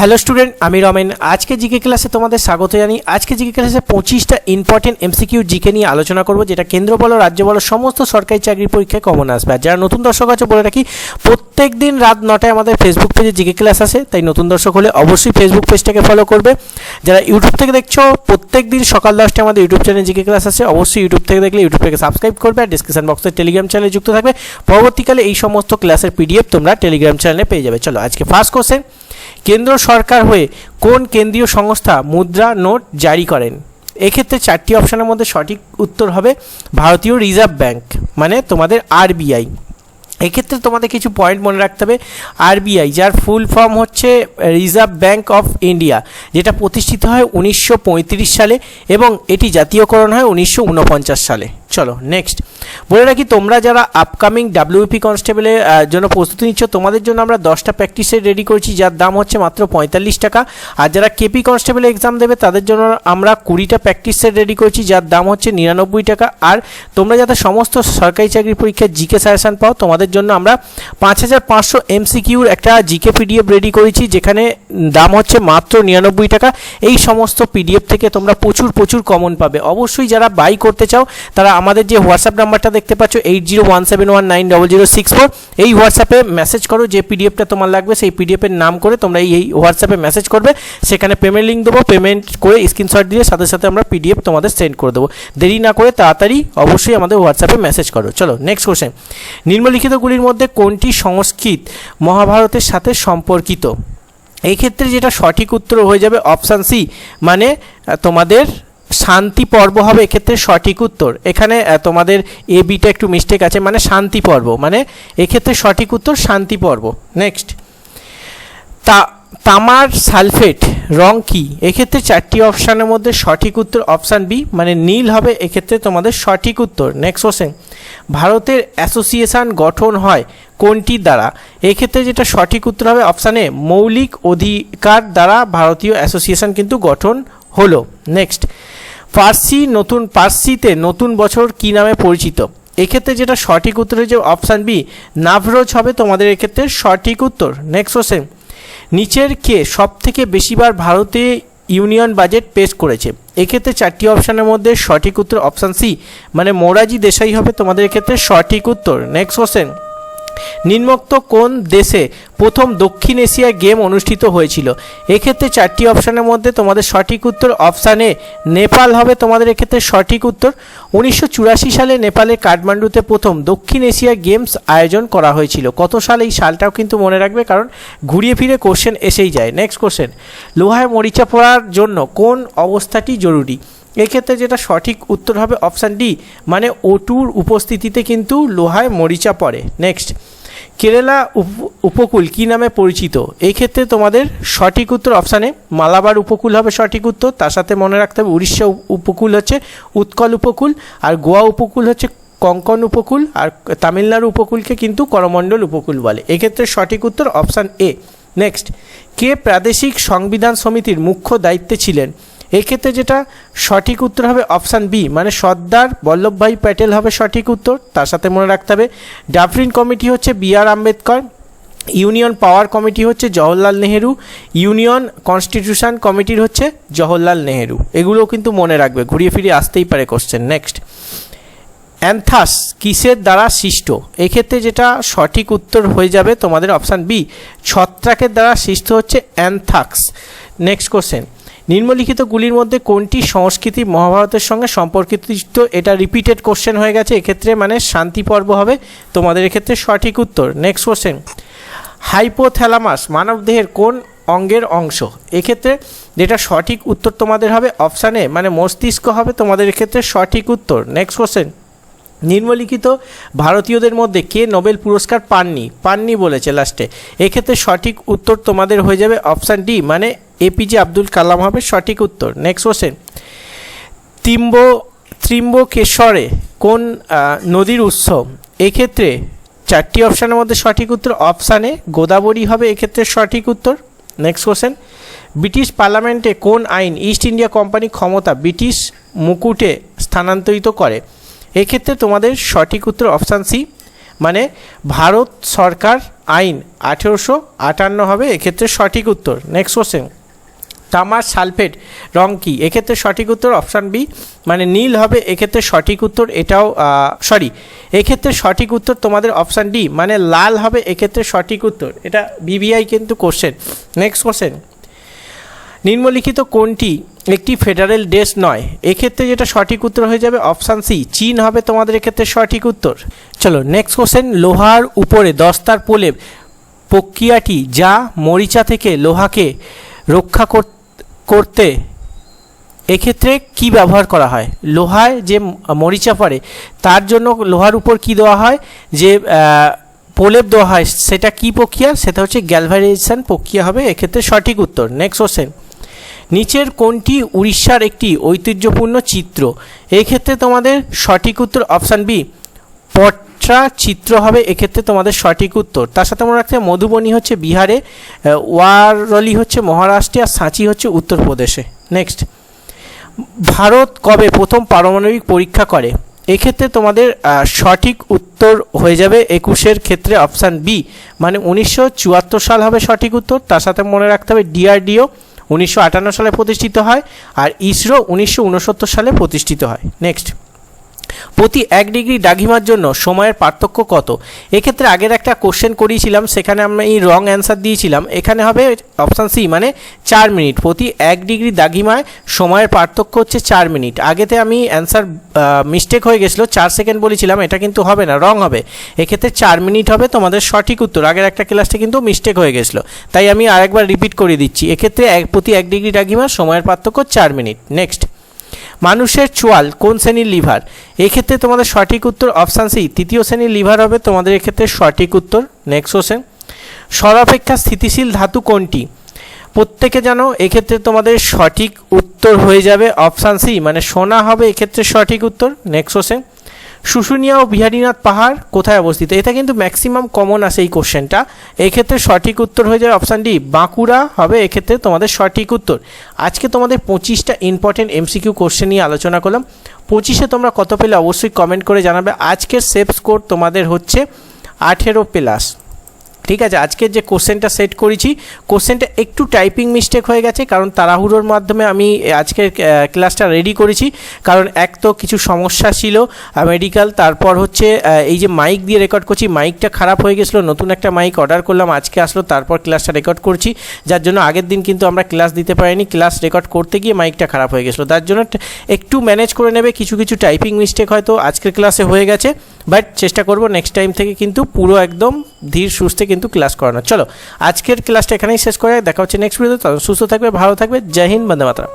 Hello student, আমি রমেন। আজকে GK ক্লাসে তোমাদের স্বাগত জানাই আজকে জিকে ক্লাসে পঁচিশটা ইম্পর্টেন্ট এমসিকিউ জিকে নিয়ে আলোচনা করব, যেটা কেন্দ্র বলো, রাজ্য বলো, সমস্ত সরকারি চাকরির পরীক্ষায় কমন আসবে। আর যারা নতুন দর্শক আছে, বলে রাখি প্রত্যেক দিন রাত নটায় আমাদের ফেসবুক পেজে জিকে ক্লাস আসে, তাই নতুন দর্শক হলে অবশ্যই ফেসবুক পেজটাকে ফলো করবে। যারা ইউটিউব থেকে দেখছ প্রত্যেক দিন সকাল দশটায় আমাদের ইউটিউব চ্যানেল জিকে ক্লাস আসে, অবশ্যই ইউটিউব থেকে দেখলে ইউটিউব থেকে সাবস্ক্রাইব করবে, আর ডিসক্রিপশন বক্সে টেলিগ্রাম চ্যানেলে যুক্ত থাকবে। পরবর্তীকালে এই সমস্ত ক্লাসের পিডিএফ তোমরা টেলিগ্রাম চ্যানেলে পেয়ে যাবে। চলো, আজকে ফার্স্ট কোশ্চেন কেন্দ্র সরকার হয়ে কোন কেন্দ্রীয় সংস্থা মুদ্রা নোট জারি করেন? এক্ষেত্রে চারটি অপশনের মধ্যে সঠিক উত্তর হবে ভারতীয় রিজার্ভ ব্যাংক মানে তোমাদের আরবিআই। এক্ষেত্রে তোমাদের কিছু পয়েন্ট মনে রাখতে হবে। আরবিআই, যার ফুল ফর্ম হচ্ছে রিজার্ভ ব্যাংক অফ ইন্ডিয়া, যেটা প্রতিষ্ঠিত হয় উনিশশো পঁয়ত্রিশ সালে এবং এটি জাতীয়করণ হয় উনিশশো ঊনপঞ্চাশ সালে। চলো নেক্সট বলে রাখি, তোমরা যারা আপকামিং ডাব্লিউপি কনস্টেবলের জন্য প্রস্তুতি নিচ্ছ, তোমাদের জন্য আমরা দশটা প্র্যাকটিসের রেডি করেছি, যার দাম হচ্ছে মাত্র পঁয়তাল্লিশ টাকা। আর যারা কেপি কনস্টেবল এক্সাম দেবে, তাদের জন্য আমরা কুড়িটা প্র্যাকটিসের রেডি করেছি, যার দাম হচ্ছে নিরানব্বই টাকা। আর তোমরা যাতে সমস্ত সরকারি চাকরির পরীক্ষায় জিকে সাজেশন পাও, তোমাদের জন্য আমরা পাঁচ হাজার পাঁচশো এমসিকিউর একটা জিকে পিডিএফ রেডি করেছি, যেখানে দাম হচ্ছে মাত্র নিরানব্বই টাকা। এই সমস্ত পিডিএফ থেকে তোমরা প্রচুর প্রচুর কমন পাবে। অবশ্যই যারা বাই করতে চাও, তারা আমাদের যে হোয়াটসঅ্যাপ নাম্বারটা দেখতে পাচ্ছ eight zero one seven one nine double zero six four এই হোয়াটসঅ্যাপে মেসেজ করো, যে পিডিএফটা তোমার লাগবে, সেই পিডিএফের নাম করে তোমরা এই হোয়াটসঅ্যাপে মেসেজ করবে। সেখানে পেমেন্ট লিঙ্ক দেবো পেমেন্ট করে স্ক্রিনশট দিয়ে সাথে সাথে আমরা পিডিএফ তোমাদের সেন্ড করে দেবো। দেরি না করে তাড়াতাড়ি অবশ্যই আমাদের হোয়াটসঅ্যাপে মেসেজ করো। চলো নেক্সট কোশ্চেন নিম্নলিখিতগুলির মধ্যে কোনটি সংস্কৃত মহাভারতের সাথে সম্পর্কিত? এই ক্ষেত্রে যেটা সঠিক উত্তর হয়ে যাবে অপশান সি মানে তোমাদের শান্তি পর্ব হবে এক্ষেত্রে সঠিক উত্তর। এখানে তোমাদের এ বিটা একটু মিস্টেক আছে মানে শান্তি পর্ব মানে এক্ষেত্রে সঠিক উত্তর শান্তি পর্ব। নেক্সট তা, তামার সালফেট রং কি? এক্ষেত্রে চারটি অপশানের মধ্যে সঠিক উত্তর অপশান বি মানে নীল হবে, এক্ষেত্রে তোমাদের সঠিক উত্তর। নেক্সট কোশ্চেন ভারতের অ্যাসোসিয়েশন গঠন হয় কোনটির দ্বারা? এক্ষেত্রে যেটা সঠিক উত্তর হবে অপশান মৌলিক অধিকার দ্বারা ভারতীয় অ্যাসোসিয়েশন কিন্তু গঠন হলো। নেক্সট পার্সি নতুন পার্সিতে নতুন বছর কি নামে পরিচিত? এক্ষেত্রে যেটা সঠিক উত্তর হচ্ছে অপশান বি, নাভরোজ হবে তোমাদের এক্ষেত্রে সঠিক উত্তর। নেক্সট কোশ্চেন নিচের কে সব থেকে বেশিবার ভারতে ইউনিয়ন বাজেট পেশ করেছে? এক্ষেত্রে চারটি অপশানের মধ্যে সঠিক উত্তর অপশান সি মানে মোরাজি দেশাই হবে তোমাদের এক্ষেত্রে সঠিক উত্তর। নেক্সট কোশ্চেন নিম্নোক্ত কোন দেশে প্রথম দক্ষিণ এশিয়া গেম অনুষ্ঠিত হয়েছিল? এক্ষেত্রে চারটি অপশানের মধ্যে তোমাদের সঠিক উত্তর অপশান এ নেপাল হবে, তোমাদের এক্ষেত্রে সঠিক উত্তর উনিশশো চুরাশি সালে নেপালের কাঠমান্ডুতে প্রথম দক্ষিণ এশিয়া গেমস আয়োজন করা হয়েছিল। কত সাল? এই সালটাও কিন্তু মনে রাখবে, কারণ ঘুরিয়ে ফিরে কোশ্চেন এসেই যায়। নেক্সট কোশ্চেন লোহায় মরিচা পড়ার জন্য কোন অবস্থাটি জরুরি? এক্ষেত্রে যেটা সঠিক উত্তর হবে অপশান ডি মানে ওটুর উপস্থিতিতে কিন্তু লোহায় মরিচা পড়ে। নেক্সট, কেরালা উপ- উপকূল কি নামে পরিচিত? এই ক্ষেত্রে তোমাদের সঠিক উত্তর অপশানে মালাবার উপকূল হবে সঠিক উত্তর, তার সাথে মনে রাখতে হবে উড়িষ্যা উপকূল হচ্ছে উৎকল উপকূল, আর গোয়া উপকূল হচ্ছে কঙ্কন উপকূল, আর তামিলনাড়ু উপকূলকে কিন্তু করমণ্ডল উপকূল বলে। এক্ষেত্রে সঠিক উত্তর অপশান এ। নেক্সট, কে প্রাদেশিক সংবিধান সমিতির মুখ্য দায়িত্বে ছিলেন? এক্ষেত্রে যেটা সঠিক উত্তর হবে অপশান বি মানে সর্দার বল্লভভাই প্যাটেল হবে সঠিক উত্তর। তার সাথে মনে রাখতে হবে ডাফরিন কমিটি হচ্ছে B R Ambedkar, union power committee হচ্ছে জওহরলাল নেহেরু, ইউনিয়ন কনস্টিটিউশন কমিটির হচ্ছে জওহরলাল নেহেরু। এগুলোও কিন্তু মনে রাখবে, ঘুরিয়ে ফিরিয়ে আসতেই পারে কোশ্চেন নেক্সট অ্যান্থাস কিসের দ্বারা সৃষ্ট? এক্ষেত্রে যেটা সঠিক উত্তর হয়ে যাবে তোমাদের অপশান বি, ছত্রাকের দ্বারা সৃষ্ট হচ্ছে অ্যানথাক্স। নেক্সট কোশ্চেন নিম্নলিখিতগুলির মধ্যে কোনটি সংস্কৃতি মহাভারতের সঙ্গে সম্পর্কিত? এটা রিপিটেড কোশ্চেন হয়ে গেছে, এক্ষেত্রে মানে শান্তি পর্ব হবে। তোমাদের এক্ষেত্রে সঠিক উত্তর। নেক্সট কোশ্চেন হাইপোথ্যালামাস মানবদেহের কোন অঙ্গের অংশ? এক্ষেত্রে যেটা সঠিক উত্তর তোমাদের হবে অপশানে মানে মস্তিষ্ক হবে, তোমাদের এক্ষেত্রে সঠিক উত্তর। নেক্সট কোশ্চেন নিম্নলিখিত ভারতীয়দের মধ্যে কে নোবেল পুরস্কার পাননি? পাননি বলেছে লাস্টে এক্ষেত্রে সঠিক উত্তর তোমাদের হয়ে যাবে অপশান ডি মানে এপিজে আব্দুল কালাম হবে সঠিক উত্তর। নেক্সট কোশ্চেন ত্রিম্ব ত্রিম্বকেশ্বরে কোন নদীর উৎস এক্ষেত্রে চারটি অপশানের মধ্যে সঠিক উত্তর। অপশানে গোদাবরী হবে, এক্ষেত্রে সঠিক উত্তর। নেক্সট কোশ্চেন ব্রিটিশ পার্লামেন্টে কোন আইন ইস্ট ইন্ডিয়া কোম্পানি ক্ষমতা ব্রিটিশ মুকুটে স্থানান্তরিত করে? এক্ষেত্রে তোমাদের সঠিক উত্তর অপশান সি মানে ভারত সরকার আইন আঠেরোশো আটান্ন হবে, এক্ষেত্রে সঠিক উত্তর। নেক্সট কোশ্চেন তামার সালফেট রং কি? এক্ষেত্রে সঠিক উত্তর অপশান বি মানে নীল হবে, এক্ষেত্রে সঠিক উত্তর এটাও সরি এক্ষেত্রে সঠিক উত্তর তোমাদের অপশান ডি মানে লাল হবে, এক্ষেত্রে সঠিক উত্তর। এটা বিবিআই কিন্তু কোশ্চেন নেক্সট কোশ্চেন নিম্নলিখিত কোনটি একটি ফেডারেল দেশ নয়? এক্ষেত্রে যেটা সঠিক উত্তর হয়ে যাবে অপশান সি, চীন হবে, তোমাদের এক্ষেত্রে সঠিক উত্তর। চলো নেক্সট কোশ্চেন লোহার উপরে দস্তার প্রলেপ প্রক্রিয়াটি যা মরিচা থেকে লোহাকে রক্ষা কর- করতে, এক্ষেত্রে কি ব্যবহার করা হয়? লোহায় যে মরিচা পড়ে তার জন্য লোহার উপর কি দেওয়া হয়? যে প্রলেপ দেওয়া হয়, সেটা কি প্রক্রিয়া? সেটা হচ্ছে গ্যালভানাইজেশন প্রক্রিয়া হবে, এক্ষেত্রে সঠিক উত্তর। নেক্সট কোশ্চেন নিচের কোনটি উড়িষ্যার একটি ঐতিহ্যপূর্ণ চিত্র? এক্ষেত্রে তোমাদের সঠিক উত্তর অপশান বি পট্রা চিত্র হবে, এক্ষেত্রে তোমাদের সঠিক উত্তর। তার সাথে মনে রাখতে মধুবনী হচ্ছে বিহারে ওয়ারলি হচ্ছে মহারাষ্ট্রে আর সাঁচি হচ্ছে উত্তরপ্রদেশে। নেক্সট ভারত কবে প্রথম পারমাণবিক পরীক্ষা করে? এক্ষেত্রে তোমাদের সঠিক উত্তর হয়ে যাবে একুশের ক্ষেত্রে অপশান বি। মানে উনিশশো চুয়াত্তর সাল হবে সঠিক উত্তর। তার সাথে মনে রাখতে হবে, ডিআরডিও উনিশশো আটান্ন সালে প্রতিষ্ঠিত হয় আর ইসরো উনিশশো উনসত্তর সালে প্রতিষ্ঠিত হয়। নেক্সট প্রতি এক ডিগ্রি দাঘিমার জন্য সময়ের পার্থক্য কত? এক্ষেত্রে আগের একটা কোশ্চেন করিয়েছিলাম, সেখানে আমি রং অ্যান্সার দিয়েছিলাম। এখানে হবে অপশান সি মানে চার মিনিট। প্রতি এক ডিগ্রি দাঘিমায় সময়ের পার্থক্য হচ্ছে চার মিনিট। আগেতে আমি অ্যান্সার মিস্টেক হয়ে গেছিল, চার সেকেন্ড বলেছিলাম, এটা কিন্তু হবে না রং হবে। এক্ষেত্রে চার মিনিট হবে তোমাদের সঠিক উত্তর। আগের একটা ক্লাসটা কিন্তু মিস্টেক হয়ে গেছিল। তাই আমি আরেকবার রিপিট করে দিচ্ছি। এক্ষেত্রে এক, প্রতি এক ডিগ্রি দাঘিমার সময়ের পার্থক্য চার মিনিট। নেক্সট মানুষের চোয়াল কোন শ্রেণির লিভার? এক্ষেত্রে তোমাদের সঠিক উত্তর অপশান সি, তৃতীয় শ্রেণির লিভার হবে। তোমাদের এক্ষেত্রে সঠিক উত্তর নেক্সট কোশ্চেন সর্বাপেক্ষা স্থিতিশীল ধাতু কোনটি? প্রত্যেকে জানো, এক্ষেত্রে তোমাদের সঠিক উত্তর হয়ে যাবে অপশান সি মানে সোনা হবে এক্ষেত্রে সঠিক উত্তর নেক্সট কোশ্চেন শুশুনিয়া ও বিহারীনাথ পাহাড় কোথায় অবস্থিত? এটা কিন্তু ম্যাক্সিমাম কমন আছে এই কোশ্চেনটা এক্ষেত্রে সঠিক উত্তর হয়ে যাবে অপশান ডি বাঁকুড়া হবে এক্ষেত্রে তোমাদের সঠিক উত্তর। আজকে তোমাদের পঁচিশটা ইম্পর্টেন্ট এমসিকিউ কোশ্চেন নিয়ে আলোচনা করলাম। পঁচিশে তোমরা কত পেলে অবশ্যই কমেন্ট করে জানাবে। আজকের সেফ স্কোর তোমাদের হচ্ছে আঠেরো প্লাস ঠিক আছে আজকের যে কোশ্চেনটা সেট করেছি কোশ্চেনটা একটু টাইপিং মিস্টেক হয়ে গেছে, কারণ তাড়াহুড়োর মাধ্যমে আমি আজকের ক্লাসটা রেডি করেছি। কারণ এক তো কিছু সমস্যা ছিল মেডিকেল তারপর হচ্ছে এই যে মাইক দিয়ে রেকর্ড করছি মাইকটা খারাপ হয়ে গেছিল, নতুন একটা মাইক অর্ডার করলাম, আজকে আসলো, তারপর ক্লাসটা রেকর্ড করছি। যার জন্য আগের দিন কিন্তু আমরা ক্লাস দিতে পারিনি ক্লাস রেকর্ড করতে গিয়ে মাইকটা খারাপ হয়ে গেছিল। তার জন্য একটু ম্যানেজ করে নেবে, কিছু কিছু টাইপিং মিস্টেক হয়তো আজকের ক্লাসে হয়ে গেছে। বাট চেষ্টা করব নেক্সট টাইম থেকে কিন্তু পুরো একদম ধীর সুস্থে কিন্তু ক্লাস করানো চলো, আজকের ক্লাসটা এখানেই শেষ করে দেখা হচ্ছে নেক্সট ততক্ষণ সুস্থ থাকবে, ভালো থাকবে। জয় হিন্দ, বন্দে মাতরম।